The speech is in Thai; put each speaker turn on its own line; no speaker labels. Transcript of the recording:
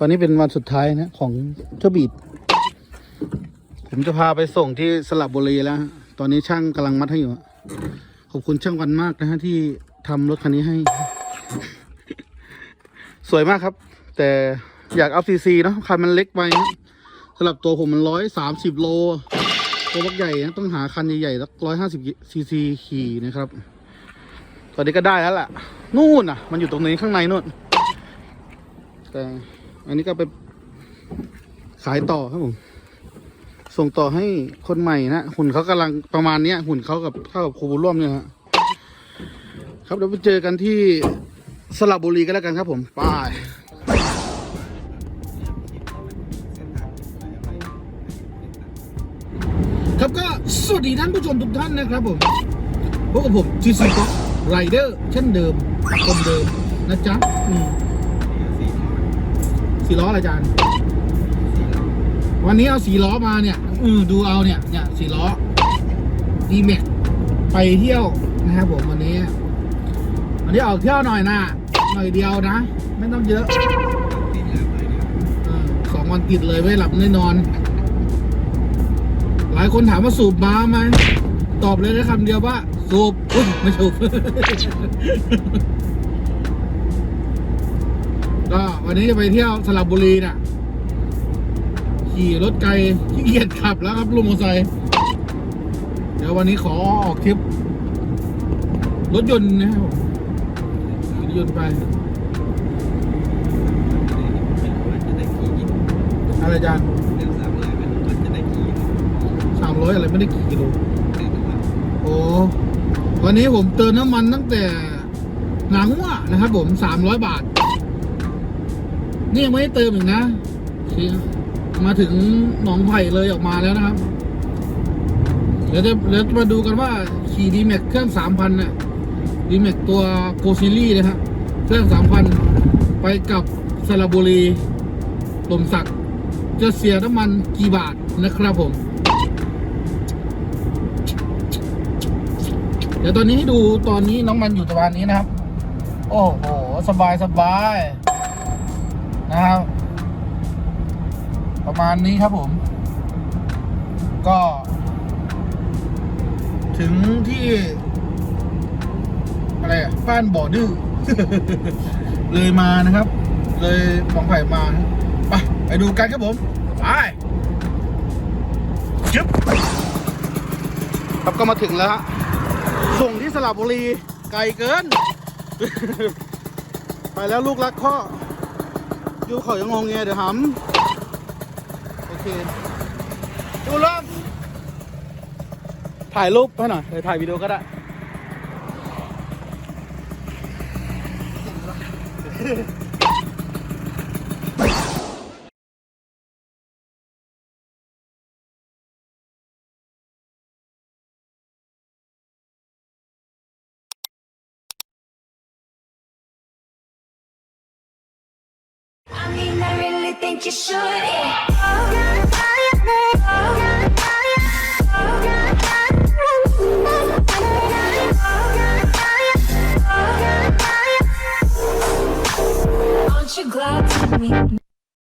วันนี้เป็นวันสุดท้ายนะของเจ้าบีดผมจะพาไปส่งที่สระบุรีแล้ว ตอนนี้ช่างกำลังมัดให้อยู่ ขอบคุณช่างวันมากนะฮะที่ทำรถคันนี้ให้ สวยมากครับ แต่อยากเอาซีซีเนาะคันมันเล็กไปนะสำหรับตัวผมมันร้อยสามสิบโล ตัวรถใหญ่นะต้องหาคันใหญ่ๆสักร้อยห้าสิบซีซีขี่นะครับ ตอนนี้ก็ได้แล้วล่ะ นู่นน่ะ มันอยู่ตรงนี้ข้างในนู่นแต่ อันนี้ก็ไปขายต่อครับผม ส่งต่อให้คนใหม่นะ หุ่นเขากำลังประมาณเนี้ย หุ่นเขากับเท่ากับครูบุญร่วมเนี่ยฮะครับเดี๋ยวไปเจอกันที่สระบุรีก็แล้วกันครับผมไปครับก็สวัสดีท่านผู้ชมทุกท่านนะครับผมพบกับผมจีซีก็ไรเดอร์เช่นเดิมคนเดิมนะจ๊ะอืม สี่ล้ออะไรจานวันนี้เอาสีล้อมาเนี่ยอือดูเอาเนี่ยเนี่ยสีล้อดีเมกไปเที่ยวนะครับผมวันนี้ วันนี้ออกเที่ยวหน่อยนะหน่อยเดียวนะ ไม่ต้องเยอะสองวันติดเลยไม่หลับไม่นอน หลายคนถามว่าสูบมาไหมตอบเลยนะคำเดียวว่า สูบอุ๊ยไม่สูบ ก็วันนี้จะไปเที่ยวสระบุรีน่ะ ขี่รถไกลขี้เกียจขับแล้วครับลุงมอไซค์เดี๋ยววันนี้ขอออกทริปรถยนต์นะครับรถยนต์ไป อะไรจานสามร้อยอะไรไม่ได้กี่กิโลโอ้วันนี้ผมเติมน้ำมันตั้งแต่หนังว่านะครับผมสามร้อยบาท นี่ยังไม่ได้เติมอีกนะมาถึงหนองไผ่เลยออกมาแล้วนะครับ เดี๋ยวจะเดี๋ยวมาดูกันว่าขี่ดีแม็กเครื่องสามพันเนี่ยดีแม็กตัวโกซิลี่นะฮะเครื่องสามพันไปกับสระบุรีลมสักจะเสียน้ำมันกี่บาทนะครับผม เดี๋ยวตอนนี้ให้ดูตอนนี้น้ำมันอยู่ประมาณนี้นะครับ โอ้โห สบายสบาย นะครับ ประมาณนี้ครับผม ก็ ถึงที่ อะไรอะบ้านบ่อดื้อเลยมานะครับ เลยหองไผ่มาไปไปดูกันครับผมไปจึ๊บครับก็มาถึงแล้วฮะส่งที่สระบุรีไกลเกิน ไปแล้วลูกรักพ่อ ยู่เขายังงงเงียเดี๋ยวหำโอเคดูรอบถ่ายรูปให้หน่อยเดี๋ยวถ่ายวิดีโอก็ได้
really think you should. Yeah. Oh, God, Aren't you glad to meet me?